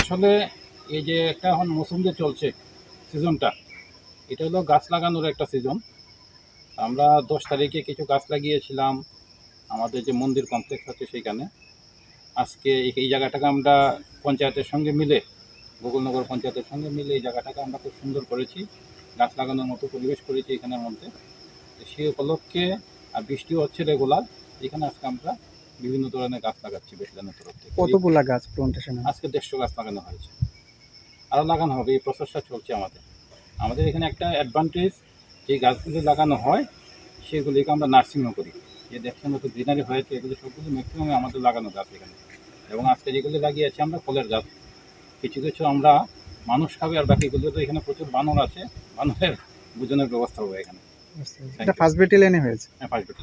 আসলে এই যে একটা এখন মৌসুম যে চলছে সিজনটা, এটা হলো গাছ লাগানোর একটা সিজন। আমরা দশ তারিখে কিছু গাছ লাগিয়েছিলাম, আমাদের যে মন্দির কমপ্লেক্স আছে সেইখানে। আজকে এই- এই জায়গাটাকে আমরা পঞ্চায়েতের সঙ্গে মিলে গোকুলনগর পঞ্চায়েতের সঙ্গে মিলে এই জায়গাটাকে আমরা খুব সুন্দর করেছি গাছ লাগানোর মতো পরিবেশ করেছি এখানের মধ্যে। তো সেই উপলক্ষে আর বৃষ্টিও হচ্ছে রেগুলার এখানে আজকে আমরা বিভিন্ন ধরনের গাছ লাগাচ্ছি বেসলানের তরফ থেকে। কতগুলা গাছ প্লান্টেশনে আজকে দেড়শো গাছ লাগানো হয়েছে। আরও লাগানো হবে এই প্রসেসটা চলছে আমাদের। আমাদের এখানে একটা অ্যাডভান্টেজ যে গাছগুলি লাগানো হয় সেগুলিকে আমরা নার্সিংও করি। যে দেখছেন হয়তো গ্রিনারি হয়েছে এগুলো সবগুলো ম্যাক্সিমাম আমাদের লাগানো গাছ এখানে। এবং আজকে যেগুলি লাগিয়েছি আমরা ফলের গাছ কিছু কিছু আমরা মানুষ খাবে আর বাকিগুলো তো এখানে প্রচুর বানর আছে বানরের বুঝনের ব্যবস্থা হবে এখানে। হ্যাঁ ফার্স্ট বেটিলেনে হয়েছে? হ্যাঁ ফার্স্ট বেটি